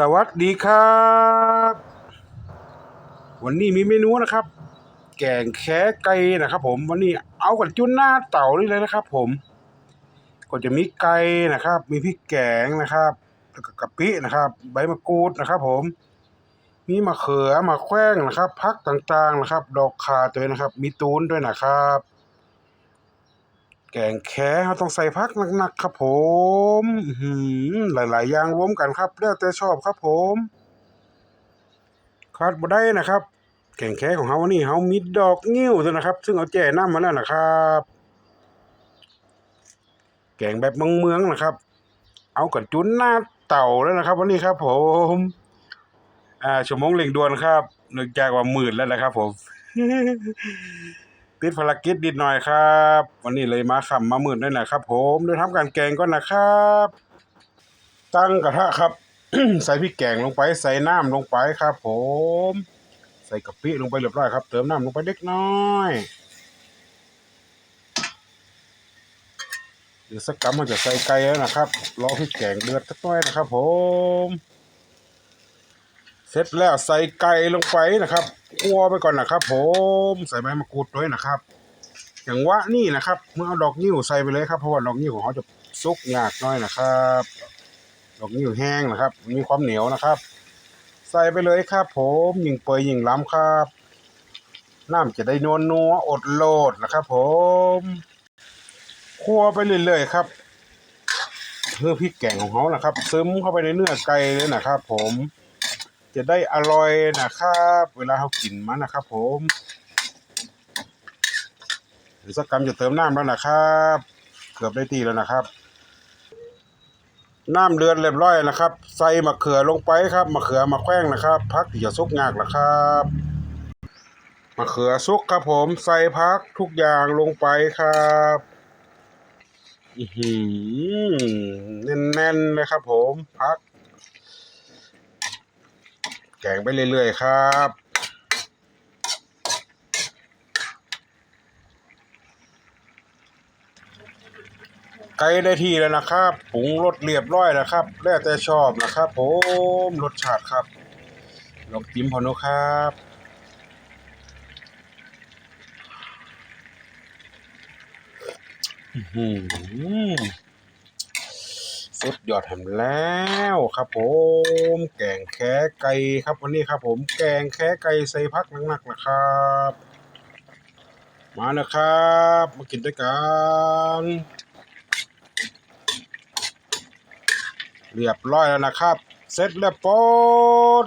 สวัสดีครับ วันนี้มีเมนูนะครับ แกงแค่ไก่นะครับ ผมวันนี้เอากันจุนหน้าเต่านี่เลยนะครับ ผม ก็จะมีไก่นะครับ มีพริกแกงนะครับแล้วก็กะปินะครับ ใบมะกรูดนะครับ ผม มีมะเขือมะแขว้งนะครับพักต่างๆนะครับ ดอกคาตัวนะครับ มีตูนด้วยนะครับ แกงแค่เราต้องใส่พักหนักๆครับผมหลายๆอย่างรวมกันครับแล้วแต่ชอบครับผมขาดบ่ได้นะครับ แกงแค่ของเฮาวันนี้เฮามีดอกงิ้วด้วยนะครับ ซึ่งเอาแจ่น้ำมาแล้วนะครับ แกงแบบเมืองๆนะครับ เอากับจุนหน้าเต่าแล้วนะครับ วันนี้ครับ ผม อ่าชั่วโมงเร่งด่วนครับเนื่องจากว่าหมืดแล้วนะครับ ผม ติดภารกิจนิดหน่อยครับ วันนี้เลยมาค่ำมามืดด้วยนะครับ ผมโดยทำการแกงก่อนนะครับ ตั้งกระทะครับ ใส่พริกแกงลงไปใส่น้ำลงไปครับ ผม ใส่กะปิลงไปเรียบร้อยครับ เติมน้ำลงไปเล็กน้อยเดี๋ยวสักกำมันจะใส่ไก่แล้วนะครับรอพริกแกงเดือดสักหน่อยนะครับ ผม เสร็จแล้วใส่ไก่ลงไปนะครับ คั่วไปก่อนนะครับ ผมใส่ใบมะกรูดด้วยนะครับ อย่างว่านี่นะครับเมื่อเอาดอกนิ้วใส่ไปเลยครับเพราะว่าดอกนิ้วของเขาจะซุกยากน้อยนะครับ ดอกนิ้วแห้งนะครับ มีความเหนียวนะครับ ใส่ไปเลยครับ ผมยิงเปยยิงล้ำครับน้ำจะได้นวลนัวอดโลดนะครับ ผมคั่วไปเรื่อยๆครับเพื่อพริกแกงของเขานะครับ ซึมเข้าไปในเนื้อไก่เลยนะครับ ผม จะได้อร่อยนะครับ เวลาเขากินมันนะครับ ผมเดี๋ยวสักกรรมจะเติมน้ำแล้วนะครับ เกือบได้ตีแล้วนะครับ น้ำเดือดเรียบร้อยนะครับ ใส่มะเขือลงไปครับมะเขือมะแข้งนะครับพักที่จะซุกงากนะครับมะเขือซุกครับผมใส่พักทุกอย่างลงไปครับอือหือแน่นๆเลยครับผมพัก แกงไปเรื่อยๆครับไก่ได้ที่แล้วนะครับปรุงรสเรียบร้อยแล้วครับ แล้วแต่ชอบนะครับผมรสชาติครับลองจิ้มพอนุครับอื้อหือ สุดยอดแถมแล้วครับผม แกงแค่ไก่ครับวันนี้ครับ ผมแกงแค่ไก่ใส่พักหนักๆนะครับ มาแล้วครับ มากินด้วยกัน เรียบร้อยแล้วนะครับ เสร็จแล้วปด